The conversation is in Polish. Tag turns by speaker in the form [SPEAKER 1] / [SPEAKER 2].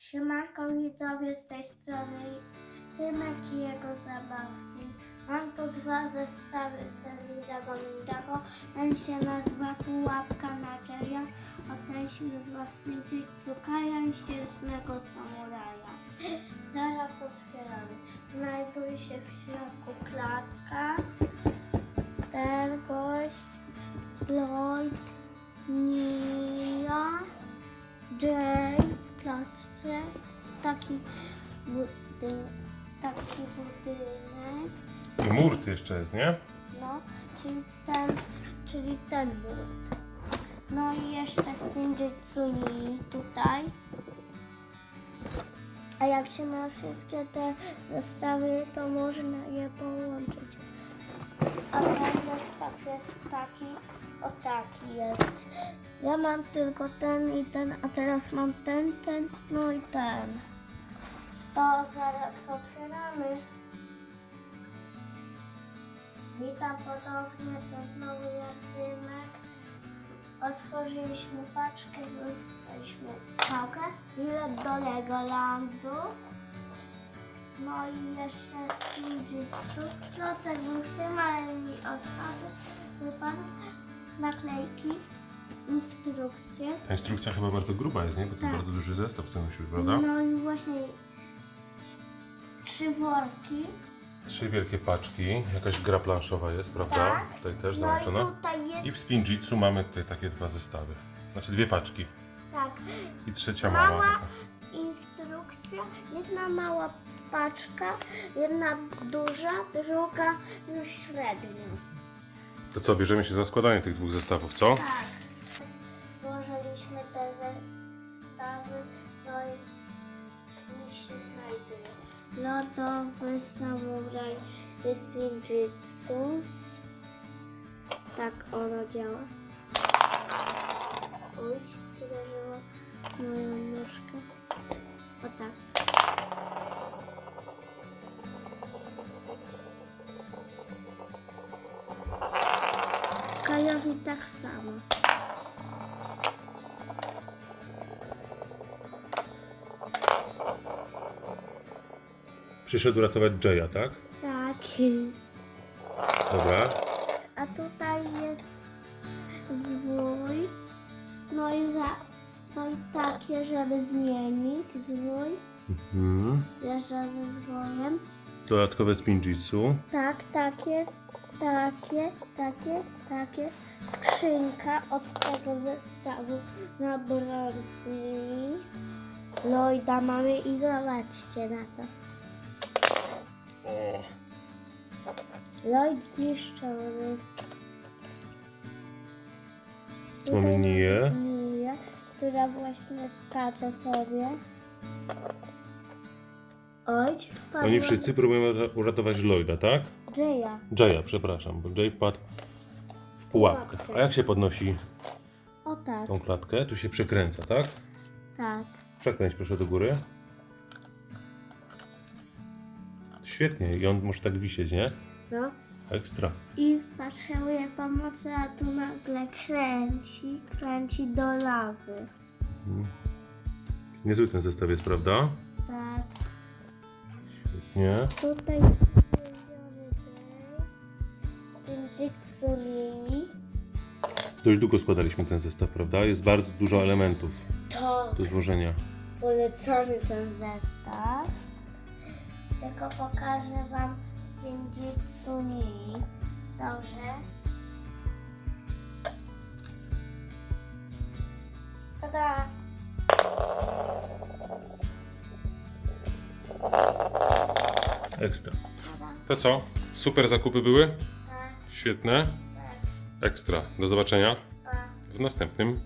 [SPEAKER 1] Siemanko widzowie z tej strony Tymek i jego zabawki. Mam tu dwa zestawy serii Dragon Ninjago. Ten się nazywa Pułapka na Jaya, a ten się nazywa Spinczyć Cukaja i Ścieżnego Samuraja. Zaraz otwieramy. Znajduje się w środku klatka. Ten gość, Lloyd, Nia, Jay klatce, taki budynek, taki budynek,
[SPEAKER 2] I murt jeszcze jest, nie?
[SPEAKER 1] no, czyli ten, czyli ten burt. No i jeszcze Spinjitsuni tutaj. A jak się ma wszystkie te zestawy, to można je połączyć. Jest taki, o taki jest. Ja mam tylko ten i ten, a teraz mam ten, ten, no i ten. To zaraz otwieramy. Witam ponownie, to znowu Jarzymek. Otworzyliśmy paczkę, dostaliśmy skałkę, bilet do Legolandu. No i jeszcze Spinjitsu. Klocek był w tym, ale mi odpadł. Wypadł. Naklejki, instrukcje.
[SPEAKER 2] Ta instrukcja chyba bardzo gruba jest, nie? Bo to
[SPEAKER 1] Tak.
[SPEAKER 2] bardzo duży zestaw co musi być, prawda?
[SPEAKER 1] No i właśnie trzy worki.
[SPEAKER 2] Trzy wielkie paczki, jakaś gra planszowa jest, prawda?
[SPEAKER 1] Tak.
[SPEAKER 2] Tutaj też
[SPEAKER 1] No i
[SPEAKER 2] załączona.
[SPEAKER 1] tutaj jest,
[SPEAKER 2] I w Spinjitsu mamy tutaj takie dwa zestawy. Znaczy dwie paczki.
[SPEAKER 1] tak,
[SPEAKER 2] I trzecia mała.
[SPEAKER 1] Mała.
[SPEAKER 2] taka.
[SPEAKER 1] instrukcja, jedna mała paczka, jedna duża, druga już średnia.
[SPEAKER 2] To co, bierzemy się za składanie tych dwóch zestawów, co?
[SPEAKER 1] Tak. Złożyliśmy te zestawy, no i mi się znajduje. Lodowy samuraj z Spinjitsu. Tak ono działa. Oj, uderzyło moją nóżkę. Kajowi tak samo.
[SPEAKER 2] Przyszedł ratować Jaya, tak?
[SPEAKER 1] Tak.
[SPEAKER 2] Dobra.
[SPEAKER 1] A tutaj jest zwój. No i za. No i takie, żeby zmienić zwój.
[SPEAKER 2] Mhm.
[SPEAKER 1] Leżę ze zwojem.
[SPEAKER 2] Dodatkowe Spinjitsu.
[SPEAKER 1] Tak, takie, takie, takie, takie. Skrzynka od tego zestawu na broni. Lloyda mamy i zobaczcie na to.
[SPEAKER 2] O,
[SPEAKER 1] Lloyd zniszczony.
[SPEAKER 2] Mamy Niję.
[SPEAKER 1] Niję, która właśnie skacze sobie. Oj,
[SPEAKER 2] Oni wszyscy próbują uratować Lloyda, tak?
[SPEAKER 1] Jaya.
[SPEAKER 2] Jaya, przepraszam, bo Jay wpadł w pułapkę. A jak się podnosi
[SPEAKER 1] O tak,
[SPEAKER 2] tą klatkę? Tu się przekręca, tak?
[SPEAKER 1] tak.
[SPEAKER 2] Przekręć proszę do góry. Świetnie, i on może tak wisieć, nie?
[SPEAKER 1] No.
[SPEAKER 2] Ekstra.
[SPEAKER 1] I potrzebuje pomocy, a tu nagle kręci, kręci do lawy.
[SPEAKER 2] Niezły ten zestaw jest, prawda?
[SPEAKER 1] Tak.
[SPEAKER 2] Świetnie.
[SPEAKER 1] Tutaj jest Lili.
[SPEAKER 2] Dość długo składaliśmy ten zestaw, prawda? Jest bardzo dużo elementów
[SPEAKER 1] To
[SPEAKER 2] do złożenia.
[SPEAKER 1] polecony ten zestaw. Tylko pokażę Wam Spinjitsu Lili. Dobrze. Tada!
[SPEAKER 2] Ekstra. To co? Super zakupy były? Świetne. Ekstra. Do zobaczenia w następnym